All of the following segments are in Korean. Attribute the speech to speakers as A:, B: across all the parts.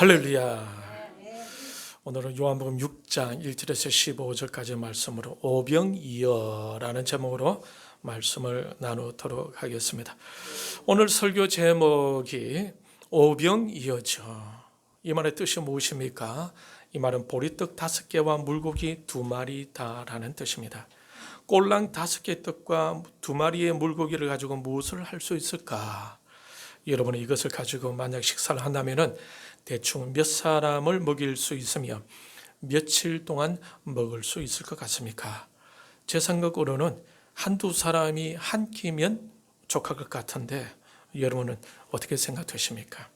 A: 할렐루야. 오늘은 요한복음 6장 1절에서 15절까지 말씀으로 오병이어라는 제목으로 말씀을 나누도록 하겠습니다. 오늘 설교 제목이 오병이어죠. 이 말의 뜻이 무엇입니까? 이 말은 보리떡 다섯 개와 물고기 두 마리다라는 뜻입니다. 꼴랑 다섯 개 떡과 두 마리의 물고기를 가지고 무엇을 할 수 있을까? 여러분이 이것을 가지고 만약 식사를 한다면은 대충 몇 사람을 먹일 수 있으며 며칠 동안 먹을 수 있을 것 같습니까? 제 생각으로는 한두 사람이 한 끼면 족할 것 같은데 여러분은 어떻게 생각되십니까?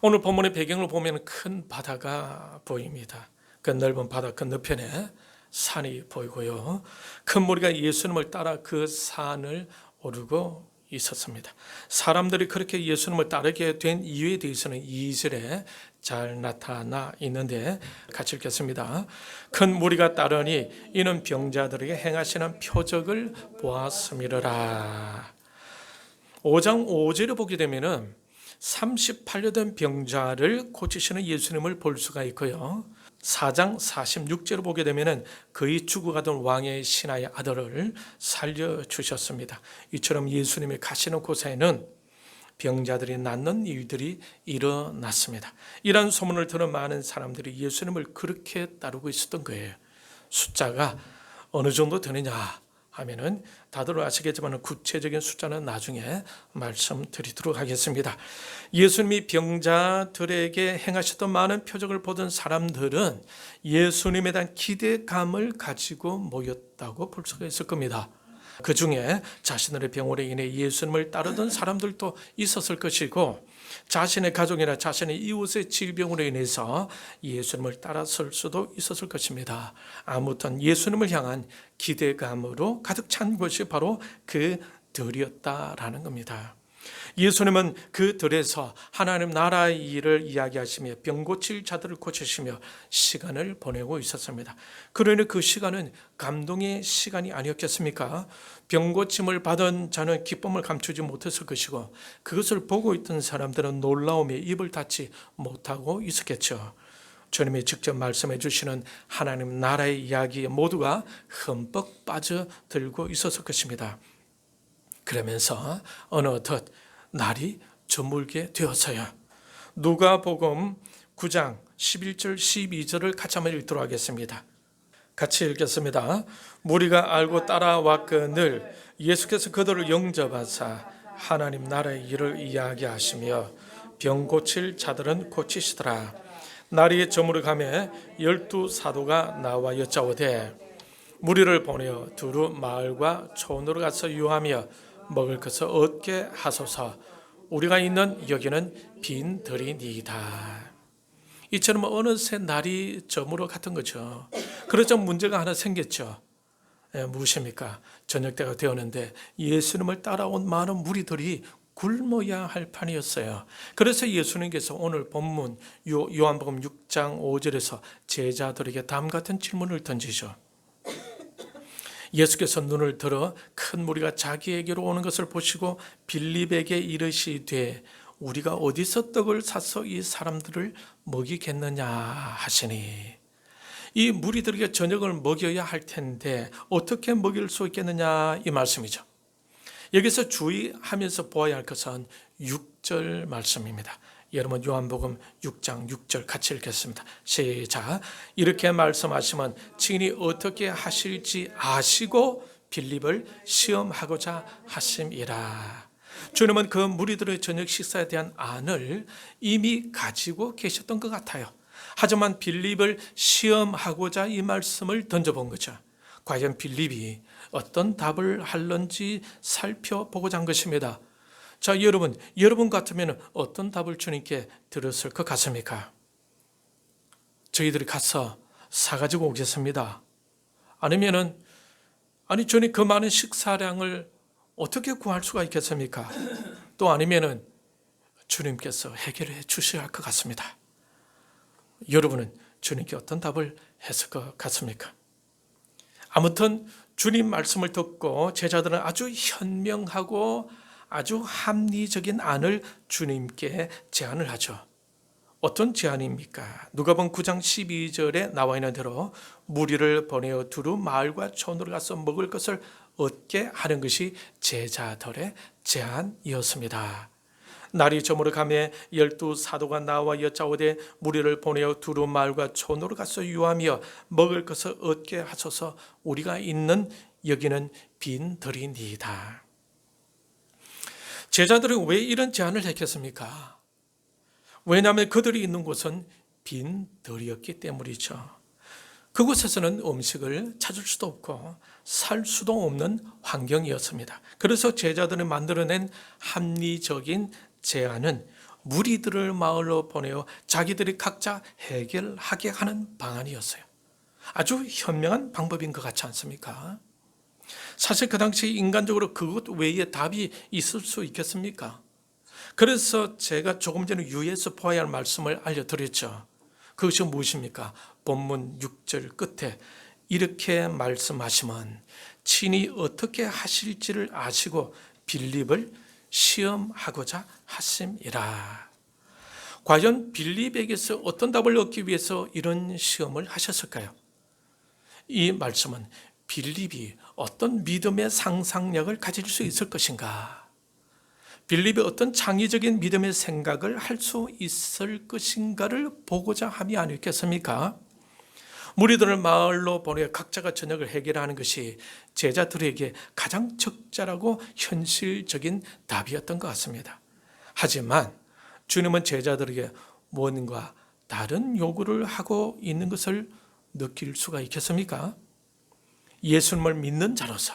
A: 오늘 본문의 배경을 보면 큰 바다가 보입니다. 그 넓은 바다 건너편에 산이 보이고요. 큰 무리가 예수님을 따라 그 산을 오르고 있었습니다. 사람들이 그렇게 예수님을 따르게 된 이유에 대해서는 2절에 잘 나타나 있는데 같이 읽겠습니다. 큰 무리가 따르니 이는 병자들에게 행하시는 표적을 보았음이라. 5장 5절을 보게 되면은 38년 된 병자를 고치시는 예수님을 볼 수가 있고요. 4장 46절을 보게 되면은 그의 죽어가던 왕의 신하의 아들을 살려 주셨습니다. 이처럼 예수님이 가시는 곳에는 병자들이 낫는 일들이 일어났습니다. 이러한 소문을 들은 많은 사람들이 예수님을 그렇게 따르고 있었던 거예요. 숫자가 어느 정도 되느냐 하면은 다들 아시겠지만 구체적인 숫자는 나중에 말씀드리도록 하겠습니다. 예수님이 병자들에게 행하셨던 많은 표적을 보던 사람들은 예수님에 대한 기대감을 가지고 모였다고 볼 수가 있을 겁니다. 그 중에 자신들의 병으로 인해 예수님을 따르던 사람들도 있었을 것이고 자신의 가족이나 자신의 이웃의 질병으로 인해서 예수님을 따라설 수도 있었을 것입니다. 아무튼 예수님을 향한 기대감으로 가득 찬 것이 바로 그 들이었다라는 겁니다. 예수님은 그 들에서 하나님 나라의 일을 이야기하시며 병 고칠 자들을 고치시며 시간을 보내고 있었습니다. 그러니 그 시간은 감동의 시간이 아니었겠습니까? 병 고침을 받은 자는 기쁨을 감추지 못했을 것이고 그것을 보고 있던 사람들은 놀라움에 입을 닫지 못하고 있었겠죠. 주님이 직접 말씀해 주시는 하나님 나라의 이야기에 모두가 흠뻑 빠져들고 있었을 것입니다. 그러면서 어느덧 날이 저물게 되었어요. 누가복음 9장 11절 12절을 같이 한번 읽도록 하겠습니다. 같이 읽겠습니다. 무리가 알고 따라왔거늘 예수께서 그들을 영접하사 하나님 나라의 일을 이야기하시며 병 고칠 자들은 고치시더라. 날이 저물어 가매 열두 사도가 나와 여짜오되 무리를 보내어 두루 마을과 촌으로 가서 유하며 먹을 것을 얻게 하소서. 우리가 있는 여기는 빈 들이니이다. 이처럼 어느새 날이 저물어 갔던 거죠. 그러자 문제가 하나 생겼죠. 예, 무엇입니까? 저녁 때가 되었는데 예수님을 따라온 많은 무리들이 굶어야 할 판이었어요. 그래서 예수님께서 오늘 본문 요, 요한복음 6장 5절에서 제자들에게 다음 같은 질문을 던지죠. 예수께서 눈을 들어 큰 무리가 자기에게로 오는 것을 보시고 빌립에게 이르시되 우리가 어디서 떡을 사서 이 사람들을 먹이겠느냐 하시니 이 무리들에게 저녁을 먹여야 할 텐데 어떻게 먹일 수 있겠느냐 이 말씀이죠. 여기서 주의하면서 보아야 할 것은 6절 말씀입니다. 여러분 요한복음 6장 6절 같이 읽겠습니다. 시작. 이렇게 말씀하시면 친히 어떻게 하실지 아시고 빌립을 시험하고자 하심이라. 주님은 그 무리들의 저녁 식사에 대한 안을 이미 가지고 계셨던 것 같아요. 하지만 빌립을 시험하고자 이 말씀을 던져본 거죠. 과연 빌립이 어떤 답을 할런지 살펴보고자 한 것입니다. 자, 여러분, 여러분 같으면 어떤 답을 주님께 들었을 것 같습니까? 저희들이 가서 사가지고 오겠습니다. 아니면은, 아니, 주님 그 많은 식사량을 어떻게 구할 수가 있겠습니까? 또 아니면은 주님께서 해결해 주셔야 할 것 같습니다. 여러분은 주님께 어떤 답을 했을 것 같습니까? 아무튼 주님 말씀을 듣고 제자들은 아주 현명하고 아주 합리적인 안을 주님께 제안을 하죠. 어떤 제안입니까? 누가복음 9장 12절에 나와 있는 대로 무리를 보내어 두루 마을과 촌으로 가서 먹을 것을 얻게 하는 것이 제자들의 제안이었습니다. 날이 저물어 가매 열두 사도가 나와 여짜오되 무리를 보내어 두루 마을과 촌으로 가서 유하며 먹을 것을 얻게 하소서 우리가 있는 여기는 빈들이니이다. 제자들은 왜 이런 제안을 했겠습니까? 왜냐하면 그들이 있는 곳은 빈 들이었기 때문이죠. 그곳에서는 음식을 찾을 수도 없고 살 수도 없는 환경이었습니다. 그래서 제자들이 만들어낸 합리적인 제안은 무리들을 마을로 보내어 자기들이 각자 해결하게 하는 방안이었어요. 아주 현명한 방법인 것 같지 않습니까? 사실 그 당시 인간적으로 그것 외에 답이 있을 수 있겠습니까? 그래서 제가 조금 전에 유에서 보아야 할 말씀을 알려드렸죠. 그것이 무엇입니까? 본문 6절 끝에 이렇게 말씀하시면 친히 어떻게 하실지를 아시고 빌립을 시험하고자 하심이라. 과연 빌립에게서 어떤 답을 얻기 위해서 이런 시험을 하셨을까요? 이 말씀은 빌립이 어떤 믿음의 상상력을 가질 수 있을 것인가? 빌립이 어떤 창의적인 믿음의 생각을 할 수 있을 것인가를 보고자 함이 아니겠습니까? 무리들을 마을로 보내 각자가 저녁을 해결하는 것이 제자들에게 가장 적절하고 현실적인 답이었던 것 같습니다. 하지만 주님은 제자들에게 뭔가 다른 요구를 하고 있는 것을 느낄 수가 있겠습니까? 예수님을 믿는 자로서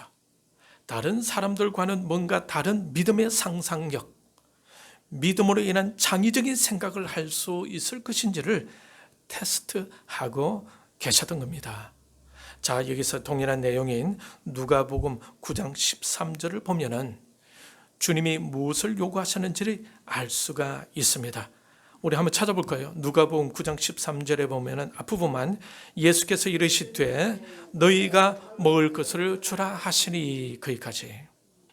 A: 다른 사람들과는 뭔가 다른 믿음의 상상력, 믿음으로 인한 창의적인 생각을 할 수 있을 것인지를 테스트하고 계셨던 겁니다. 자, 여기서 동일한 내용인 누가복음 9장 13절을 보면은 주님이 무엇을 요구하셨는지를 알 수가 있습니다. 우리 한번 찾아볼까요? 누가복음 9장 13절에 보면은 앞부분만 예수께서 이르시되 너희가 먹을 것을 주라 하시니 거기까지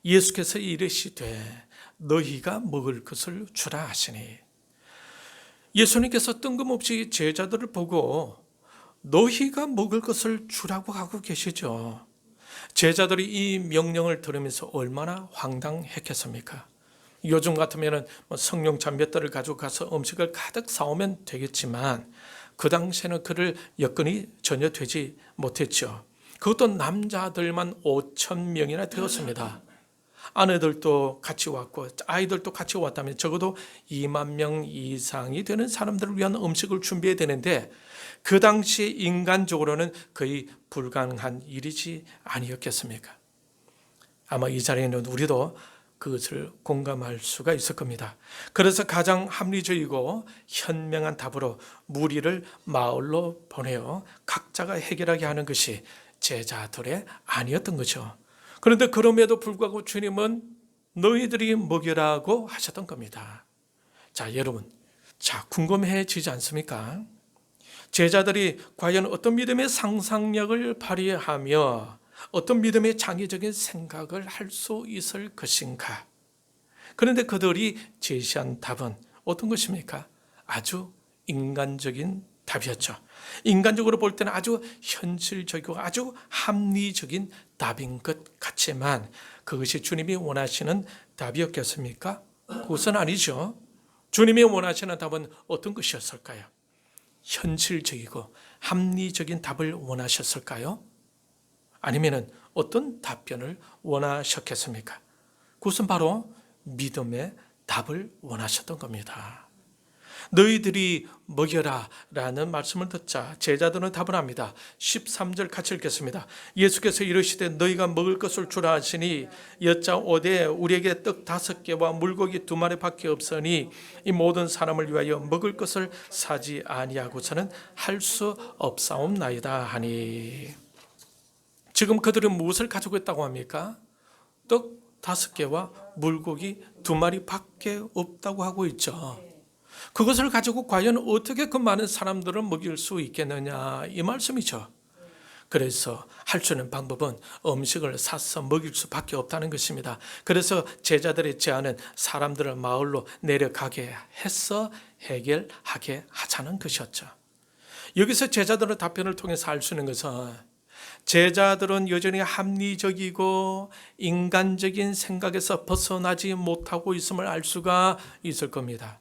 A: 예수께서 이르시되 너희가 먹을 것을 주라 하시니 예수님께서 뜬금없이 제자들을 보고 너희가 먹을 것을 주라고 하고 계시죠. 제자들이 이 명령을 들으면서 얼마나 황당했겠습니까? 요즘 같으면은 뭐 성령 잔몇달을 가지고 가서 음식을 가득 사오면 되겠지만 그 당시에는 그를 여건이 전혀 되지 못했죠. 그것도 남자들만 5천 명이나 되었습니다. 아내들도 같이 왔고 아이들도 같이 왔다면 적어도 2만 명 이상이 되는 사람들을 위한 음식을 준비해야 되는데 그 당시 인간적으로는 거의 불가능한 일이지 아니었겠습니까? 아마 이 자리에 있는 우리도 그것을 공감할 수가 있을 겁니다. 그래서 가장 합리적이고 현명한 답으로 무리를 마을로 보내어 각자가 해결하게 하는 것이 제자들의 아니었던 거죠. 그런데 그럼에도 불구하고 주님은 너희들이 먹여라고 하셨던 겁니다. 자, 여러분. 자, 궁금해지지 않습니까? 제자들이 과연 어떤 믿음의 상상력을 발휘하며 어떤 믿음의 창의적인 생각을 할 수 있을 것인가? 그런데 그들이 제시한 답은 어떤 것입니까? 아주 인간적인 답이었죠. 인간적으로 볼 때는 아주 현실적이고 아주 합리적인 답인 것 같지만 그것이 주님이 원하시는 답이었겠습니까? 그것은 아니죠. 주님이 원하시는 답은 어떤 것이었을까요? 현실적이고 합리적인 답을 원하셨을까요? 아니면 어떤 답변을 원하셨겠습니까? 그것은 바로 믿음의 답을 원하셨던 겁니다. 너희들이 먹여라 라는 말씀을 듣자 제자들은 답을 합니다. 13절 같이 읽겠습니다. 예수께서 이르시되 너희가 먹을 것을 주라 하시니 여자 오되 우리에게 떡 다섯 개와 물고기 두 마리 밖에 없으니 이 모든 사람을 위하여 먹을 것을 사지 아니하고서는 할 수 없사옵나이다 하니 지금 그들은 무엇을 가지고 있다고 합니까? 떡 다섯 개와 물고기 두 마리밖에 없다고 하고 있죠. 그것을 가지고 과연 어떻게 그 많은 사람들을 먹일 수 있겠느냐 이 말씀이죠. 그래서 할 수 있는 방법은 음식을 사서 먹일 수밖에 없다는 것입니다. 그래서 제자들의 제안은 사람들을 마을로 내려가게 해서 해결하게 하자는 것이었죠. 여기서 제자들의 답변을 통해서 알 수 있는 것은 제자들은 여전히 합리적이고 인간적인 생각에서 벗어나지 못하고 있음을 알 수가 있을 겁니다.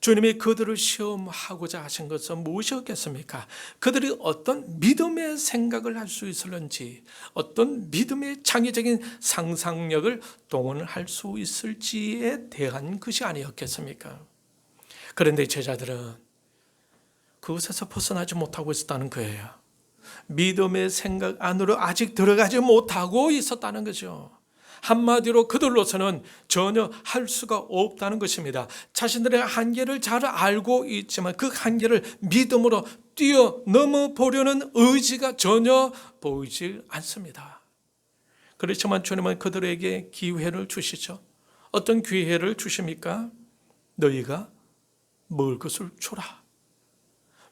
A: 주님이 그들을 시험하고자 하신 것은 무엇이었겠습니까? 그들이 어떤 믿음의 생각을 할 수 있을는지, 어떤 믿음의 창의적인 상상력을 동원할 수 있을지에 대한 것이 아니었겠습니까? 그런데 제자들은 그것에서 벗어나지 못하고 있었다는 거예요. 믿음의 생각 안으로 아직 들어가지 못하고 있었다는 거죠. 한마디로 그들로서는 전혀 할 수가 없다는 것입니다. 자신들의 한계를 잘 알고 있지만 그 한계를 믿음으로 뛰어넘어 보려는 의지가 전혀 보이지 않습니다. 그렇지만 주님은 그들에게 기회를 주시죠. 어떤 기회를 주십니까? 너희가 먹을 것을 주라.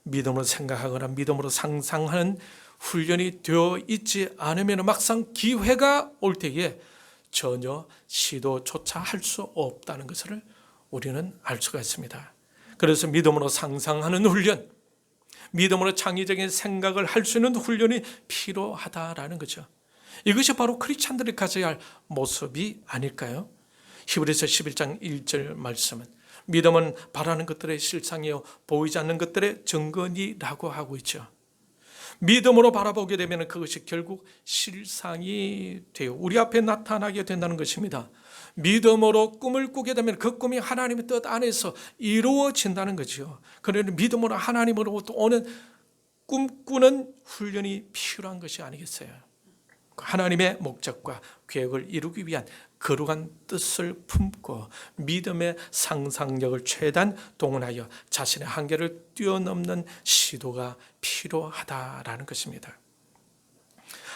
A: 믿음으로 생각하거나 믿음으로 상상하는 훈련이 되어 있지 않으면 막상 기회가 올 때에 전혀 시도조차 할 수 없다는 것을 우리는 알 수가 있습니다. 그래서 믿음으로 상상하는 훈련, 믿음으로 창의적인 생각을 할 수 있는 훈련이 필요하다라는 거죠. 이것이 바로 크리스찬들이 가져야 할 모습이 아닐까요? 히브리서 11장 1절 말씀은 믿음은 바라는 것들의 실상이요 보이지 않는 것들의 증거니라고 하고 있죠. 믿음으로 바라보게 되면 그것이 결국 실상이 되어 우리 앞에 나타나게 된다는 것입니다. 믿음으로 꿈을 꾸게 되면 그 꿈이 하나님의 뜻 안에서 이루어진다는 거죠. 그러니 믿음으로 하나님으로부터 오는 꿈꾸는 훈련이 필요한 것이 아니겠어요. 하나님의 목적과 계획을 이루기 위한 거룩한 뜻을 품고 믿음의 상상력을 최대한 동원하여 자신의 한계를 뛰어넘는 시도가 필요하다라는 것입니다.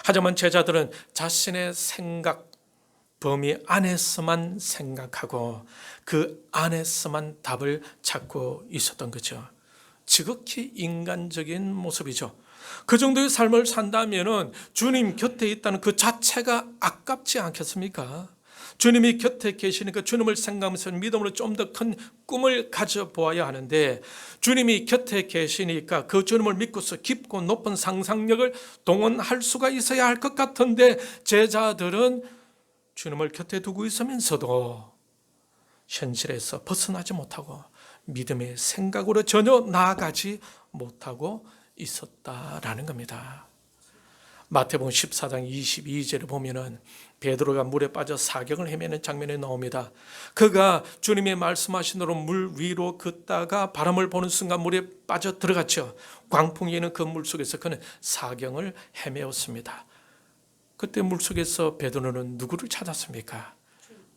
A: 하지만 제자들은 자신의 생각 범위 안에서만 생각하고 그 안에서만 답을 찾고 있었던 거죠. 지극히 인간적인 모습이죠. 그 정도의 삶을 산다면은 주님 곁에 있다는 그 자체가 아깝지 않겠습니까? 주님이 곁에 계시니까 주님을 생각하면서 믿음으로 좀 더 큰 꿈을 가져보아야 하는데 주님이 곁에 계시니까 그 주님을 믿고서 깊고 높은 상상력을 동원할 수가 있어야 할 것 같은데 제자들은 주님을 곁에 두고 있으면서도 현실에서 벗어나지 못하고 믿음의 생각으로 전혀 나아가지 못하고 있었다라는 겁니다. 마태복음 14장 22절에 보면은 베드로가 물에 빠져 사경을 헤매는 장면이 나옵니다. 그가 주님의 말씀하신 대로 물 위로 걷다가 바람을 보는 순간 물에 빠져 들어갔죠. 광풍이는 그 물 속에서 그는 사경을 헤매었습니다. 그때 물 속에서 베드로는 누구를 찾았습니까?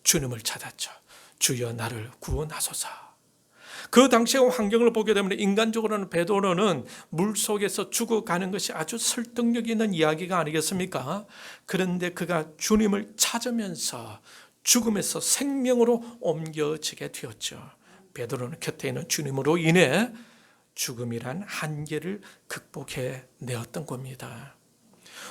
A: 주님을 찾았죠. 주여 나를 구원하소서. 그 당시의 환경을 보게 되면 인간적으로는 베드로는 물 속에서 죽어가는 것이 아주 설득력 있는 이야기가 아니겠습니까? 그런데 그가 주님을 찾으면서 죽음에서 생명으로 옮겨지게 되었죠. 베드로는 곁에 있는 주님으로 인해 죽음이란 한계를 극복해 내었던 겁니다.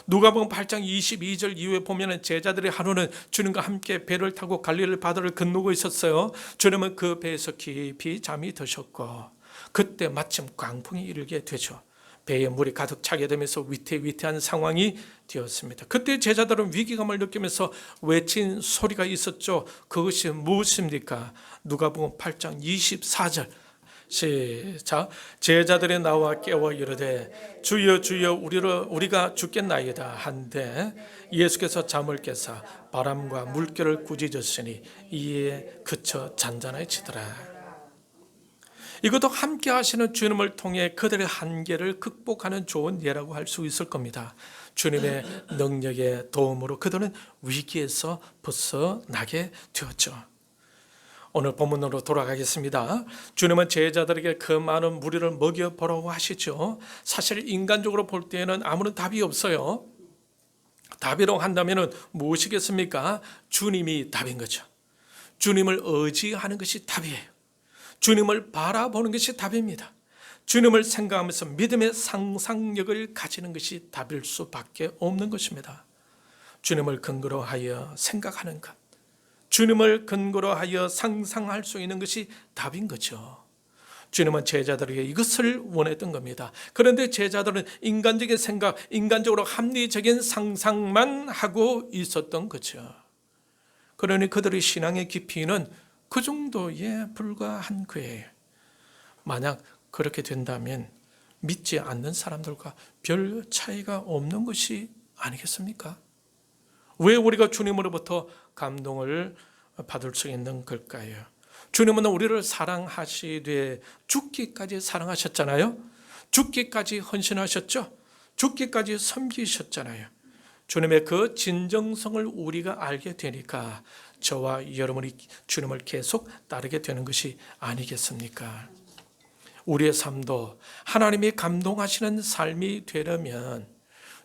A: 누가복음 8장 22절 이후에 보면은 제자들의 하루는 주님과 함께 배를 타고 갈릴리 바다를 건너고 있었어요. 주님은 그 배에서 깊이 잠이 드셨고 그때 마침 광풍이 일게 되죠. 배에 물이 가득 차게 되면서 위태위태한 상황이 되었습니다. 그때 제자들은 위기감을 느끼면서 외친 소리가 있었죠. 그것이 무엇입니까? 누가복음 8장 24절 시작 제자들이 나와 깨워 이르되 주여 주여 우리를 우리가 죽겠나이다 한데 예수께서 잠을 깨사 바람과 물결을 꾸짖으시니 이에 그쳐 잔잔해지더라 이것도 함께 하시는 주님을 통해 그들의 한계를 극복하는 좋은 예라고 할 수 있을 겁니다. 주님의 능력의 도움으로 그들은 위기에서 벗어나게 되었죠. 오늘 본문으로 돌아가겠습니다. 주님은 제자들에게 그 많은 무리를 먹여 보라고 하시죠. 사실 인간적으로 볼 때에는 아무런 답이 없어요. 답이라고 한다면 무엇이겠습니까? 주님이 답인 거죠. 주님을 의지하는 것이 답이에요. 주님을 바라보는 것이 답입니다. 주님을 생각하면서 믿음의 상상력을 가지는 것이 답일 수밖에 없는 것입니다. 주님을 근거로 하여 생각하는 것, 주님을 근거로 하여 상상할 수 있는 것이 답인 거죠. 주님은 제자들에게 이것을 원했던 겁니다. 그런데 제자들은 인간적인 생각, 인간적으로 합리적인 상상만 하고 있었던 거죠. 그러니 그들의 신앙의 깊이는 그 정도에 불과한 거예요. 만약 그렇게 된다면 믿지 않는 사람들과 별 차이가 없는 것이 아니겠습니까? 왜 우리가 주님으로부터 감동을 받을 수 있는 걸까요? 주님은 우리를 사랑하시되 죽기까지 사랑하셨잖아요. 죽기까지 헌신하셨죠. 죽기까지 섬기셨잖아요. 주님의 그 진정성을 우리가 알게 되니까 저와 여러분이 주님을 계속 따르게 되는 것이 아니겠습니까? 우리의 삶도 하나님이 감동하시는 삶이 되려면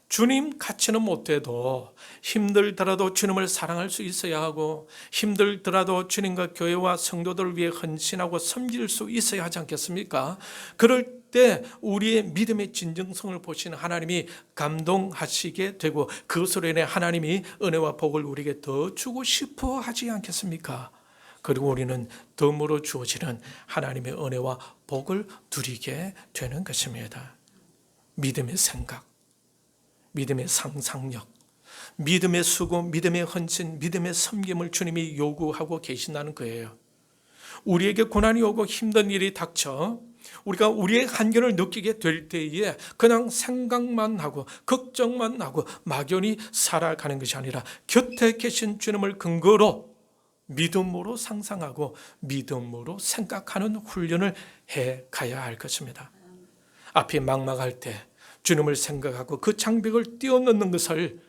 A: 주님 같이는 못돼도 힘들더라도 주님을 사랑할 수 있어야 하고 힘들더라도 주님과 교회와 성도들을 위해 헌신하고 섬길 수 있어야 하지 않겠습니까? 그럴 때 우리의 믿음의 진정성을 보시는 하나님이 감동하시게 되고 그것으로 인해 하나님이 은혜와 복을 우리에게 더 주고 싶어 하지 않겠습니까? 그리고 우리는 덤으로 주어지는 하나님의 은혜와 복을 누리게 되는 것입니다. 믿음의 생각, 믿음의 상상력, 믿음의 수고, 믿음의 헌신, 믿음의 섬김을 주님이 요구하고 계신다는 거예요. 우리에게 고난이 오고 힘든 일이 닥쳐 우리가 우리의 한계를 느끼게 될 때에 그냥 생각만 하고 걱정만 하고 막연히 살아가는 것이 아니라 곁에 계신 주님을 근거로 믿음으로 상상하고 믿음으로 생각하는 훈련을 해 가야 할 것입니다. 앞이 막막할 때 주님을 생각하고 그 장벽을 뛰어넘는 것을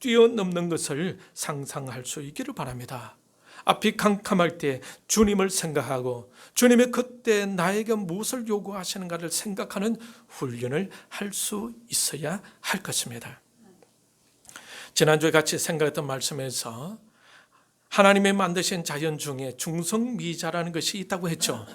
A: 뛰어넘는 것을 상상할 수 있기를 바랍니다. 앞이 캄캄할 때 주님을 생각하고 주님이 그때 나에게 무엇을 요구하시는가를 생각하는 훈련을 할 수 있어야 할 것입니다. 지난주에 같이 생각했던 말씀에서 하나님의 만드신 자연 중에 중성미자라는 것이 있다고 했죠.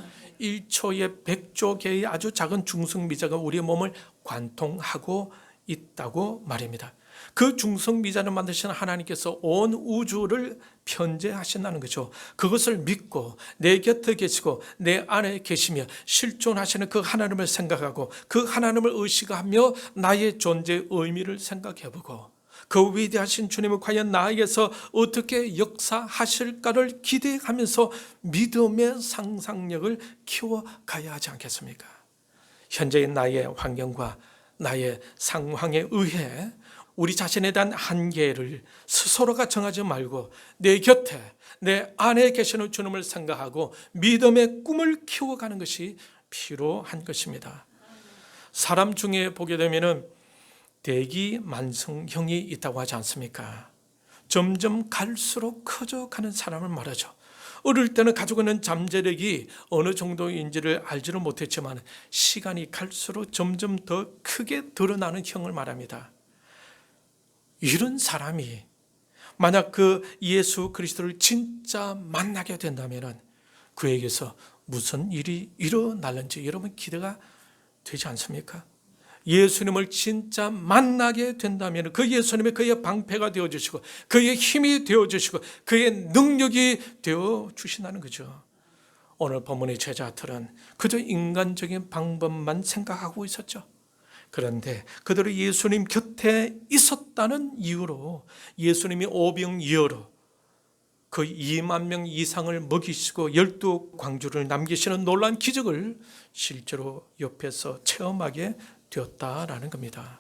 A: 1초에 100조 개의 아주 작은 중성미자가 우리의 몸을 관통하고 있다고 말입니다. 그 중성미자를 만드신 하나님께서 온 우주를 편재하신다는 거죠. 그것을 믿고 내 곁에 계시고 내 안에 계시며 실존하시는 그 하나님을 생각하고 그 하나님을 의식하며 나의 존재의 의미를 생각해보고 그 위대하신 주님을 과연 나에게서 어떻게 역사하실까를 기대하면서 믿음의 상상력을 키워가야 하지 않겠습니까? 현재의 나의 환경과 나의 상황에 의해 우리 자신에 대한 한계를 스스로가 정하지 말고 내 곁에 내 안에 계시는 주님을 생각하고 믿음의 꿈을 키워가는 것이 필요한 것입니다. 사람 중에 보게 되면은 대기 만성형이 있다고 하지 않습니까? 점점 갈수록 커져가는 사람을 말하죠. 어릴 때는 가지고 있는 잠재력이 어느 정도인지를 알지를 못했지만 시간이 갈수록 점점 더 크게 드러나는 형을 말합니다. 이런 사람이 만약 그 예수 그리스도를 진짜 만나게 된다면 그에게서 무슨 일이 일어날는지 여러분 기대가 되지 않습니까? 예수님을 진짜 만나게 된다면 그 예수님이 그의 방패가 되어 주시고 그의 힘이 되어 주시고 그의 능력이 되어 주신다는 거죠. 오늘 본문의 제자들은 그저 인간적인 방법만 생각하고 있었죠. 그런데 그들이 예수님 곁에 있었다는 이유로 예수님이 오병이어로 그 2만 명 이상을 먹이시고 열두 광주를 남기시는 놀란 기적을 실제로 옆에서 체험하게 되었다라는 겁니다.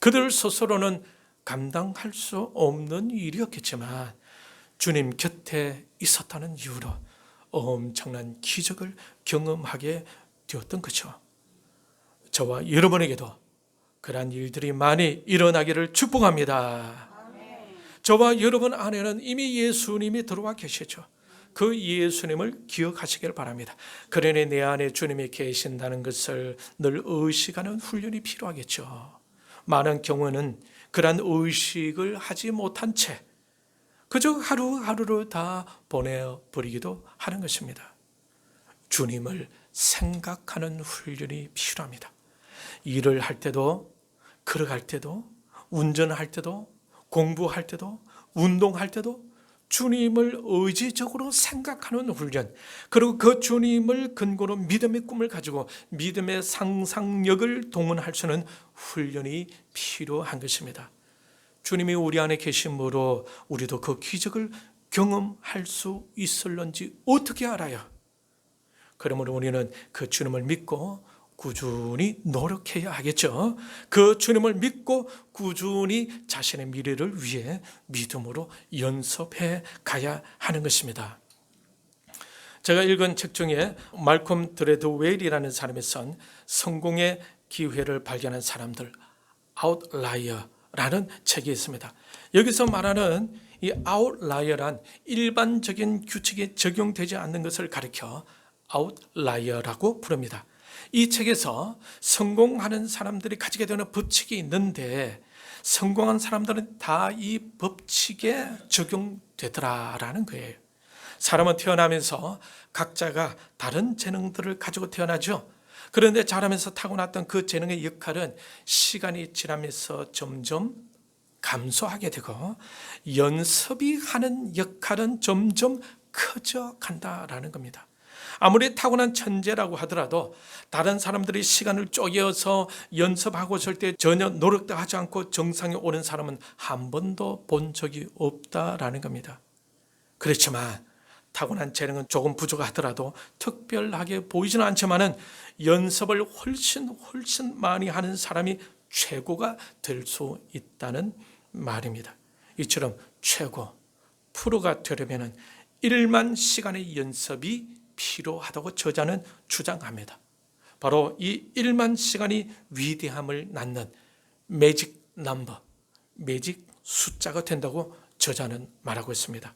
A: 그들 스스로는 감당할 수 없는 일이었겠지만 주님 곁에 있었다는 이유로 엄청난 기적을 경험하게 되었던 거죠. 저와 여러분에게도 그러한 일들이 많이 일어나기를 축복합니다. 저와 여러분 안에는 이미 예수님이 들어와 계시죠. 그 예수님을 기억하시길 바랍니다. 그러니 내 안에 주님이 계신다는 것을 늘 의식하는 훈련이 필요하겠죠. 많은 경우는 그러한 의식을 하지 못한 채 그저 하루하루를 다 보내버리기도 하는 것입니다. 주님을 생각하는 훈련이 필요합니다. 일을 할 때도, 걸어갈 때도, 운전할 때도, 공부할 때도, 운동할 때도 주님을 의지적으로 생각하는 훈련, 그리고 그 주님을 근거로 믿음의 꿈을 가지고 믿음의 상상력을 동원할 수 있는 훈련이 필요한 것입니다. 주님이 우리 안에 계심으로 우리도 그 기적을 경험할 수 있을런지 어떻게 알아요? 그러므로 우리는 그 주님을 믿고 꾸준히 노력해야 하겠죠. 그 주님을 믿고 꾸준히 자신의 미래를 위해 믿음으로 연습해 가야 하는 것입니다. 제가 읽은 책 중에 말콤 드레드웨일이라는 사람이 쓴 성공의 기회를 발견한 사람들 아웃라이어라는 책이 있습니다. 여기서 말하는 이 아웃라이어란 일반적인 규칙에 적용되지 않는 것을 가리켜 아웃라이어라고 부릅니다. 이 책에서 성공하는 사람들이 가지게 되는 법칙이 있는데 성공한 사람들은 다 이 법칙에 적용되더라라는 거예요. 사람은 태어나면서 각자가 다른 재능들을 가지고 태어나죠. 그런데 자라면서 타고났던 그 재능의 역할은 시간이 지나면서 점점 감소하게 되고 연습이 하는 역할은 점점 커져 간다라는 겁니다. 아무리 타고난 천재라고 하더라도 다른 사람들이 시간을 쪼개어서 연습하고 때 전혀 노력도 하지 않고 정상에 오는 사람은 한 번도 본 적이 없다라는 겁니다. 그렇지만 타고난 재능은 조금 부족하더라도 특별하게 보이지는 않지만은 연습을 훨씬 훨씬 많이 하는 사람이 최고가 될 수 있다는 말입니다. 이처럼 최고 프로가 되려면은 1만 시간의 연습이 필요하다고 저자는 주장합니다. 바로 이 1만 시간이 위대함을 낳는 매직 넘버, 매직 숫자가 된다고 저자는 말하고 있습니다.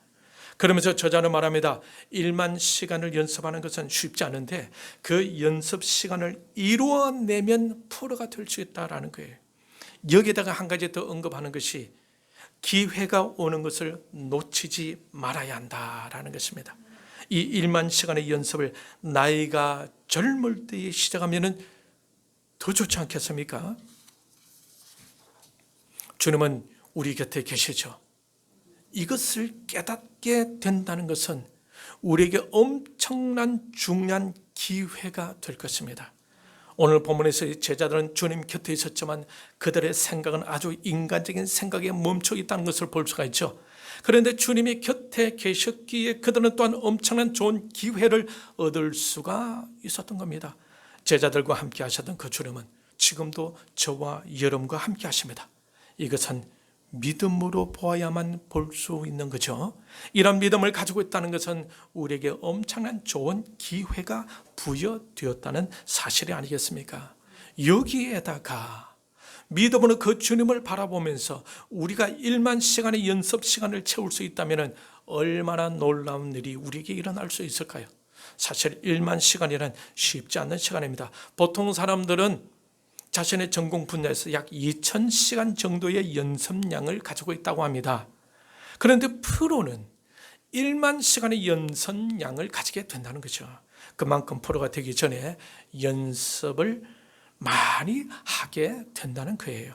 A: 그러면서 저자는 말합니다. 1만 시간을 연습하는 것은 쉽지 않은데 그 연습 시간을 이루어내면 프로가 될 수 있다라는 거예요. 여기다가 한 가지 더 언급하는 것이 기회가 오는 것을 놓치지 말아야 한다라는 것입니다. 이 1만 시간의 연습을 나이가 젊을 때에 시작하면은 더 좋지 않겠습니까? 주님은 우리 곁에 계시죠. 이것을 깨닫게 된다는 것은 우리에게 엄청난 중요한 기회가 될 것입니다. 오늘 본문에서 제자들은 주님 곁에 있었지만 그들의 생각은 아주 인간적인 생각에 멈춰 있다는 것을 볼 수가 있죠. 그런데 주님이 곁에 계셨기에 그들은 또한 엄청난 좋은 기회를 얻을 수가 있었던 겁니다. 제자들과 함께 하셨던 그 주님은 지금도 저와 여러분과 함께 하십니다. 이것은 믿음으로 보아야만 볼 수 있는 거죠. 이런 믿음을 가지고 있다는 것은 우리에게 엄청난 좋은 기회가 부여되었다는 사실이 아니겠습니까? 여기에다가 믿음으로 그 주님을 바라보면서 우리가 1만 시간의 연습 시간을 채울 수 있다면 얼마나 놀라운 일이 우리에게 일어날 수 있을까요? 사실 1만 시간이란 쉽지 않는 시간입니다. 보통 사람들은 자신의 전공 분야에서 약 2,000시간 정도의 연습량을 가지고 있다고 합니다. 그런데 프로는 1만 시간의 연습량을 가지게 된다는 거죠. 그만큼 프로가 되기 전에 연습을 많이 하게 된다는 거예요.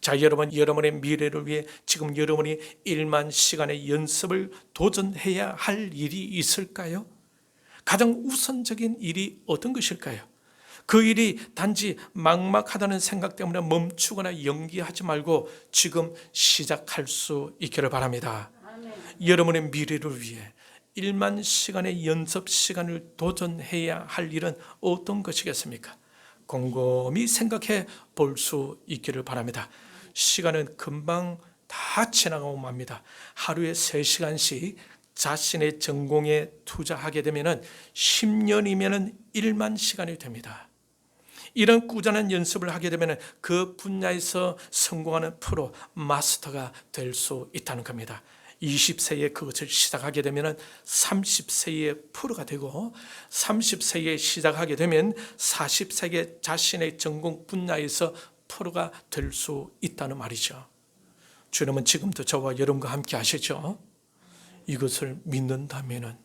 A: 자, 여러분, 여러분의 미래를 위해 지금 여러분이 1만 시간의 연습을 도전해야 할 일이 있을까요? 가장 우선적인 일이 어떤 것일까요? 그 일이 단지 막막하다는 생각 때문에 멈추거나 연기하지 말고 지금 시작할 수 있기를 바랍니다. 아멘. 여러분의 미래를 위해 1만 시간의 연습 시간을 도전해야 할 일은 어떤 것이겠습니까? 곰곰이 생각해 볼 수 있기를 바랍니다. 시간은 금방 다 지나가고 맙니다. 하루에 3시간씩 자신의 전공에 투자하게 되면 10년이면 1만 시간이 됩니다. 이런 꾸준한 연습을 하게 되면 그 분야에서 성공하는 프로, 마스터가 될 수 있다는 겁니다. 20세에 그것을 시작하게 되면 30세에 프로가 되고 30세에 시작하게 되면 40세에 자신의 전공 분야에서 프로가 될 수 있다는 말이죠. 주님은 지금도 저와 여러분과 함께 하시죠. 이것을 믿는다면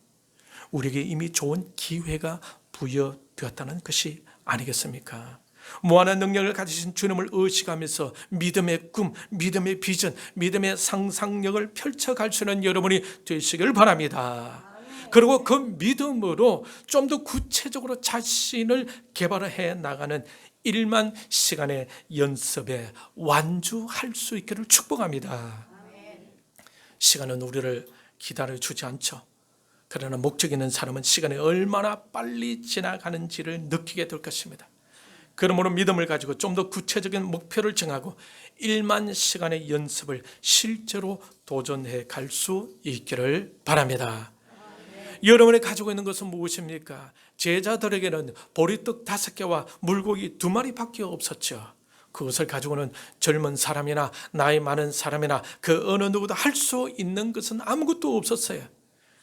A: 우리에게 이미 좋은 기회가 부여되었다는 것이 아니겠습니까? 무한한 능력을 가지신 주님을 의식하면서 믿음의 꿈, 믿음의 비전, 믿음의 상상력을 펼쳐갈 수 있는 여러분이 되시길 바랍니다. 그리고 그 믿음으로 좀 더 구체적으로 자신을 개발해 나가는 1만 시간의 연습에 완주할 수 있기를 축복합니다. 시간은 우리를 기다려 주지 않죠. 그러나 목적 있는 사람은 시간이 얼마나 빨리 지나가는지를 느끼게 될 것입니다. 그러므로 믿음을 가지고 좀 더 구체적인 목표를 정하고 1만 시간의 연습을 실제로 도전해 갈 수 있기를 바랍니다. 여러분이 가지고 있는 것은 무엇입니까? 제자들에게는 보리떡 다섯 개와 물고기 두 마리밖에 없었죠. 그것을 가지고는 젊은 사람이나 나이 많은 사람이나 그 어느 누구도 할 수 있는 것은 아무것도 없었어요.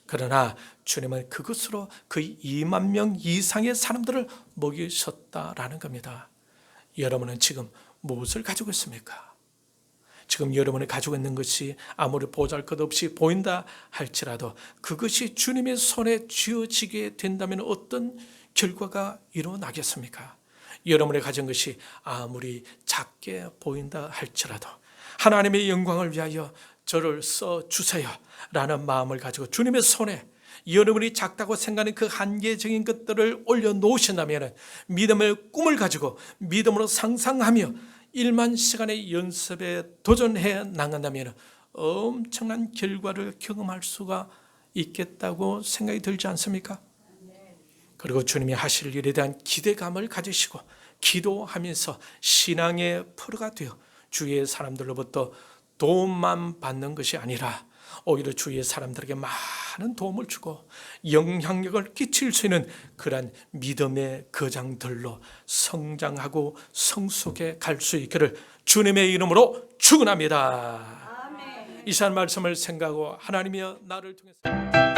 A: 그러나 주님은 그것으로 그 2만 명 이상의 사람들을 먹이셨다라는 겁니다. 여러분은 지금 무엇을 가지고 있습니까? 지금 여러분이 가지고 있는 것이 아무리 보잘 것 없이 보인다 할지라도 그것이 주님의 손에 쥐어지게 된다면 어떤 결과가 일어나겠습니까? 여러분이 가진 것이 아무리 작게 보인다 할지라도 하나님의 영광을 위하여 저를 써 주세요 라는 마음을 가지고 주님의 손에 여러분이 작다고 생각하는 그 한계적인 것들을 올려놓으신다면 믿음의 꿈을 가지고 믿음으로 상상하며 1만 시간의 연습에 도전해 나간다면 엄청난 결과를 경험할 수가 있겠다고 생각이 들지 않습니까? 그리고 주님이 하실 일에 대한 기대감을 가지시고 기도하면서 신앙의 프로가 되어 주위의 사람들로부터 도움만 받는 것이 아니라 오히려 주위의 사람들에게 많은 도움을 주고 영향력을 끼칠 수 있는 그러한 믿음의 거장들로 성장하고 성숙해 갈 수 있기를 주님의 이름으로 축원합니다. 이 시간 말씀을 생각하고 하나님이여 나를 통해서